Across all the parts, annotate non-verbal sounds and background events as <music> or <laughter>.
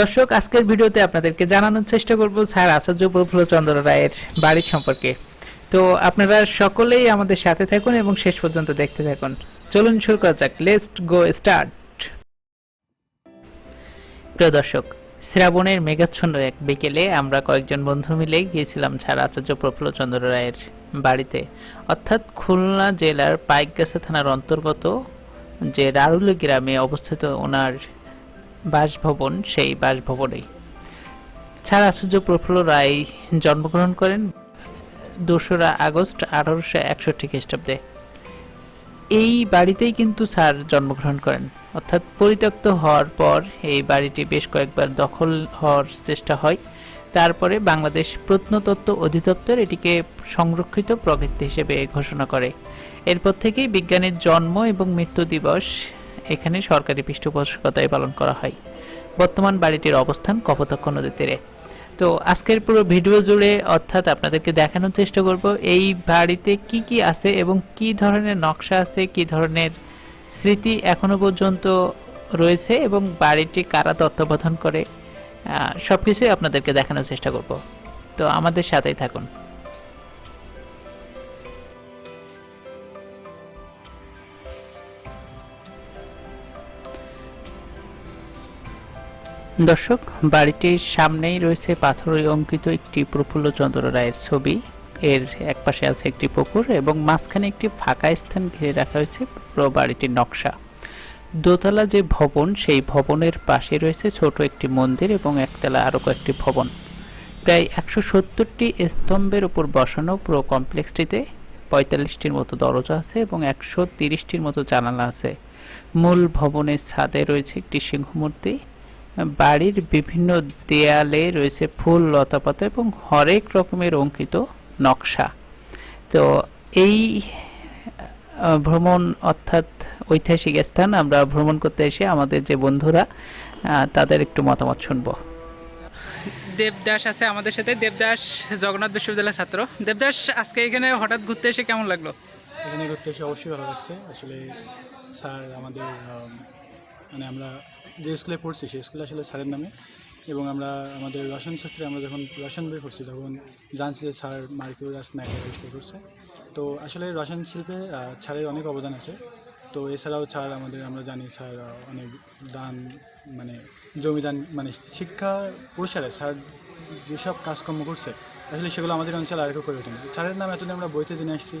দর্শক, আজকের ভিডিওতে আপনাদেরকে জানানোর চেষ্টা করব স্যার আচার্য প্রফুল্ল চন্দ্র রায়ের বাড়ি সম্পর্কে। তো আপনারা সকলেই আমাদের সাথে থাকুন এবং শেষ পর্যন্ত দেখতে থাকুন। চলুন শুরু করা যাক। লেস্ট গো স্টার্ট প্রিয় দর্শক, শ্রাবণের মেঘাচ্ছন্ন এক বিকেলে আমরা কয়েকজন বন্ধু মিলে গিয়েছিলাম স্যার আচার্য প্রফুল্ল চন্দ্র রায়ের বাড়িতে। অর্থাৎ খুলনা জেলার পাইকগাছা থানার অন্তর্গত যে রারুলি গ্রামে অবস্থিত ওনার বাসভবন, সেই বাসভবনেই। ছাড়া আচার্য প্রফুল্ল রায় জন্মগ্রহণ করেন দোসরা আগস্ট আঠারোশো একষট্টি খ্রিস্টাব্দে। এই বাড়িতেই কিন্তু স্যার জন্মগ্রহণ করেন। অর্থাৎ পরিত্যক্ত হওয়ার পর এই বাড়িটি বেশ কয়েকবার দখল হওয়ার চেষ্টা হয়। তারপরে বাংলাদেশ প্রত্নতত্ত্ব অধিদপ্তর এটিকে সংরক্ষিত প্রকৃতি হিসেবে ঘোষণা করে। এরপর থেকেই বিজ্ঞানের জন্ম এবং মৃত্যু দিবস এখানে সরকারি পৃষ্ঠপোষকতায় পালন করা হয়। বর্তমান বাড়িটির অবস্থান কপোতক্ষ নদীর তীরে। তো আজকের পুরো ভিডিও জুড়ে অর্থাৎ আপনাদেরকে দেখানোর চেষ্টা করব, এই বাড়িতে কি কি আছে এবং কি ধরনের নকশা আছে, কি ধরনের স্মৃতি এখনও পর্যন্ত রয়েছে এবং বাড়িটি কারা তত্ত্বাবধান করে সব কিছুই আপনাদেরকে দেখানোর চেষ্টা করব। তো আমাদের সাথেই থাকুন। দর্শক, বাড়িটির সামনেই রয়েছে পাথরে অঙ্কিত একটি প্রফুল্লচন্দ্র রায়ের ছবি। এর একপাশে আছে একটি পুকুর এবং মাঝখানে একটি ফাঁকা স্থান ঘিরে রাখা হয়েছে পুরো বাড়িটির নকশা। দোতলা যে ভবন, সেই ভবনের পাশে রয়েছে ছোট একটি মন্দির এবং একতলা আরও কয়েকটি ভবন। প্রায় একশো সত্তরটি স্তম্ভের উপর বসানো পুরো কমপ্লেক্সটিতে পঁয়তাল্লিশটির মতো দরজা আছে এবং একশো তিরিশটির মতো জানালা আছে। মূল ভবনের ছাদে রয়েছে একটি সিংহমূর্তি। বাড়ির বিভিন্ন দেয়ালে রয়েছে ফুল লতাপাতা এবং হরেক রকমের অঙ্কিত নকশা। তো এই ভ্রমণ অর্থাৎ ঐতিহাসিক স্থান আমরা ভ্রমণ করতে এসে আমাদের যে বন্ধুরা তাদের একটু মতামত শুনব। দেবদাস আছে আমাদের সাথে। দেবদাস জগন্নাথ বিশ্ববিদ্যালয়ের ছাত্র। দেবদাস আজকে এখানে হঠাৎ ঘুরতে এসে কেমন লাগল? এখানে ঘুরতে এসে অবশ্যই ভালো লাগছে। আসলে স্যার আমাদের আম, মানে আমরা যে স্কুলে পড়ছি, সেই স্কুলে আসলে স্যারের নামে এবং আমরা আমাদের রসায়ন শাস্ত্রে আমরা যখন রসায়ন বই পড়ছি, তখন জানছি যে স্যার মার্কিউরাস ম্যাকের আবিষ্কার করছে তো আসলে রসায়ন শিল্পে ছাড়ের অনেক অবদান আছে। তো এছাড়াও ছাড় আমাদের, আমরা জানি স্যার অনেক দান মানে জমিদান মানে শিক্ষা প্রসারে স্যার যেসব কাজকর্ম করছে, আসলে সেগুলো আমাদের অঞ্চলে আর কেউ করে ওঠেনি স্যারের নাম এতদিন আমরা বইতে জেনে আসছি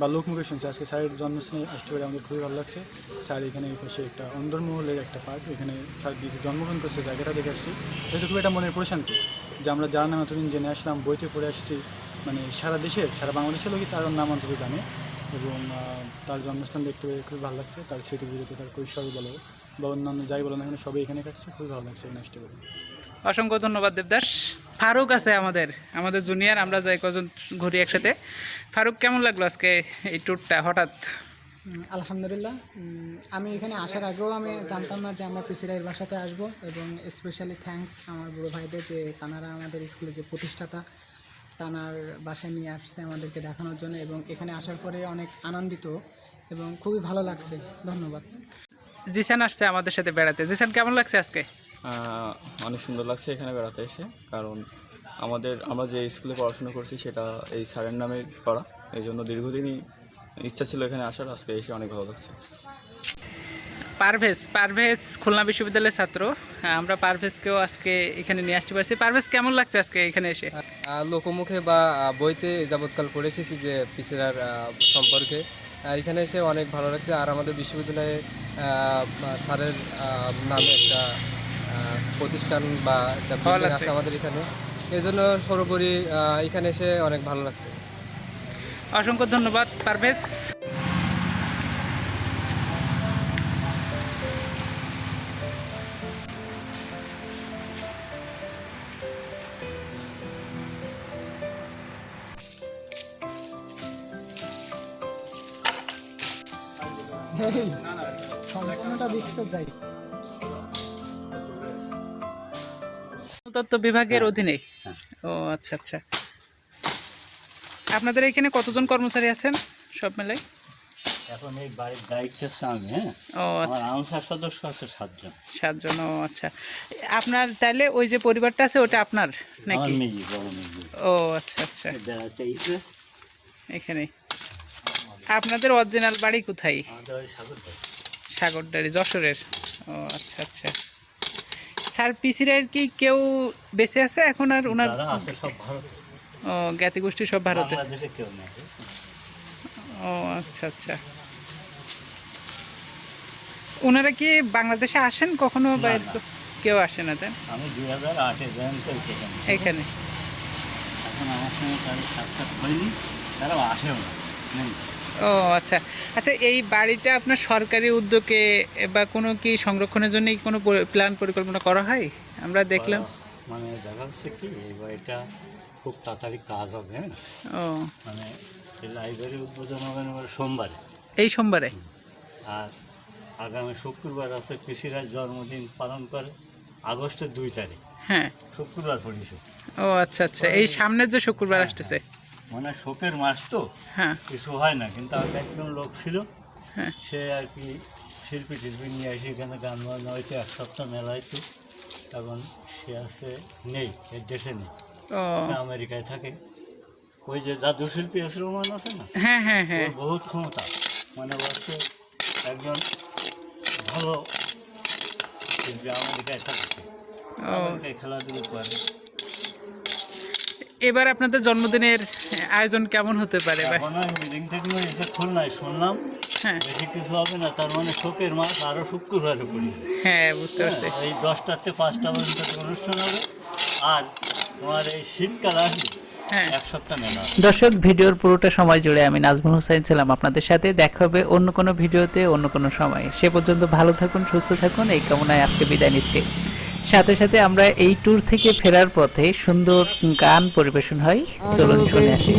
বা লোকমুখে শুনছি। আজকে স্যারের জন্মস্থানে আসতে পেরে আমাদের খুবই ভালো লাগছে। স্যার এখানে পাশে একটা অন্দরমহলের একটা পার্ক, এখানে স্যার যে জন্মগ্রহণ করছে জায়গাটা দেখে আসছি। এটা খুব একটা মনের প্রশান্তি যে আমরা যার নাম এতদিন জেনে আসলাম, বইতে পড়ে আসছি মানে সারা দেশের সারা বাংলাদেশের লোকই তার নাম অন্তত জানে এবং তার জন্মস্থান দেখতে পেরে খুবই ভালো লাগছে। তার স্মৃতি বিরতি, তার কৈশোর বলো বা অন্যান্য যাই বলো না এখানে সবাই এখানে কাটছে। খুবই ভালো লাগছে এখানে আসতে পেরে। অসংখ্য ধন্যবাদ দেবদাস। ফারুক আছে আমাদের আমাদের জুনিয়র আমরা যাই কজন ঘুরি একসাথে। ফারুক কেমন লাগল আজকে এই ট্যুরটা হঠাৎ? আলহামদুলিল্লাহ। আমি এখানে আসার আগেও আমি জানতাম না যে আমরা পিসিরাইয়ের বাসাতে আসব এবং স্পেশালি থ্যাঙ্কস আমার বড় ভাইদের যে তানারা আমাদের স্কুলে যে প্রতিষ্ঠাতা তানার বাসায় নিয়ে আসছে আমাদেরকে দেখানোর জন্য এবং এখানে আসার পরে অনেক আনন্দিত এবং খুবই ভালো লাগছে। ধন্যবাদ। জিসান আসছে আমাদের সাথে বেড়াতে। জিসান কেমন লাগছে আজকে? অনেক সুন্দর লাগছে এখানে বেড়াতে এসে। কারণ আমাদের আমরা যে স্কুলে পড়াশোনা করছি সেটা এই স্যারের নামে পড়া এই জন্য দীর্ঘদিনই ইচ্ছা ছিল এখানে আসার আজকে এসে অনেক ভালো লাগছে। পারভেজ পারভেজ খুলনা বিশ্ববিদ্যালয়ের ছাত্র। হ্যাঁ, আমরা পারভেজকেও আজকে এখানে নিয়ে আসতে পারছি। পারভেজ কেমন লাগছে আজকে এখানে এসে? লোকমুখে বা বইতে যাবৎকাল পড়ে এসেছি যে পিসেরার সম্পর্কে। এখানে এসে অনেক ভালো লাগছে। আর আমাদের বিশ্ববিদ্যালয়ে স্যারের নামে একটা প্রতিষ্ঠান বা একটা ভালো লাগছে। আছে আমাদের এখানে। এই জন্য সর্বোপরি এখানে এসে অনেক ভালো লাগছে। অসংখ্য ধন্যবাদ পারভেজ। <laughs> এই, সম্পূর্ণটা রিক্সের যাই তত্ত্ব বিভাগের অধীনে? ও আচ্ছা আচ্ছা। আপনাদের এখানে কতজন কর্মচারী আছেন সব মিলাই? এখন এই বাড়ির দায়িত্ব হচ্ছে আমি হ্যাঁ? ও আচ্ছা। আনসার সদস্য আছে সাতজন। সাতজন ও আচ্ছা। আপনার তাহলে ওই যে পরিবারটা আছে ওটা আপনার নাকি? ও আচ্ছা আচ্ছা। এখানে। আপনাদের অরিজিনাল বাড়ি কোথায়? সাগরদারি যশোরের। ও আচ্ছা আচ্ছা। স্যার পিসিরাইয়ের কি কেউ বেঁচে আছে? এখন আর ওনার আছে সব ভারত। ও জ্ঞাতি গোষ্ঠী সব ভারতে। বাংলাদেশে কেউ নেই। ও আচ্ছা আচ্ছা। ওনারা কি বাংলাদেশে আসেন কখনো কেউ আসে না তাই? আমি দুই হাজার আটে এখানে। এখানে। আমার সঙ্গে তাদের সাক্ষাৎ হয়নি তারাও আসেও না। ও আচ্ছা। আচ্ছা এই বাড়িটা আপনার সরকারি উদ্যোগে বা কোনো কি সংরক্ষণের জন্য কোনো প্ল্যান পরিকল্পনা করা হয়? আমরা দেখলাম। মানে দেখা যাচ্ছে কি এই বাড়িটা খুব তাড়াতাড়ি কাজ হবে হ্যাঁ? ও। মানে লাইব্রেরি উদ্বোধন হবে এবার সোমবারে। এই সোমবারে? আর আগামী শুক্রবার আছে কৃষিরাজ জন্মদিন পালন করে আগস্টের দুই তারিখ। হ্যাঁ। শুক্রবার পড়িছে। ও আচ্ছা আচ্ছা। এই সামনের যে শুক্রবার আসতেছে। মানে শোকের মাস তো হ্যাঁ। কিছু হয় না। কিন্তু আর একজন লোক ছিল হ্যাঁ। সে আর কি শিল্পী টিল্পী নিয়ে এসে এখানে গান বাজনা হইতো এক সপ্তাহ মেলা হইতো তখন সে আছে নেই এর দেশে নেই। আমেরিকায় থাকে। ওই যে জাদু শিল্পী এস রহমান আছে না? হ্যাঁ হ্যাঁ হ্যাঁ। বহুত ক্ষমতা। মানে হচ্ছে একজন ভালো শিল্পী আমেরিকায় থাকে। আমেরিকায় খেলাধুলো করে। এবার আপনাদের জন্মদিনের আয়োজন কেমন হতে পারে? শুনলাম। হ্যাঁ। বেশি কিছু হবে না তার মানে শোকের মাস আরও শুক্রবারে পড়েছে হ্যাঁ বুঝতে পারছি। এই দশটাতে পাঁচটা পর্যন্ত অনুষ্ঠান হবে। আর তোমার এই শীতকাল আসবে হ্যাঁ। এক সপ্তাহ মেলা হবে। দর্শক ভিডিওর পুরোটা সময় জুড়ে আমি নাজমুল হোসেন ছিলাম আপনাদের সাথে। দেখা হবে অন্য কোনো ভিডিওতে অন্য কোনো সময়। সে পর্যন্ত ভালো থাকুন সুস্থ থাকুন। এই কামনায় আজকে বিদায় নিচ্ছি। সাথে সাথে আমরা এই ট্যুর থেকে ফেরার পথে সুন্দর গান পরিবেশন হয়। চলুন শুনে আসি।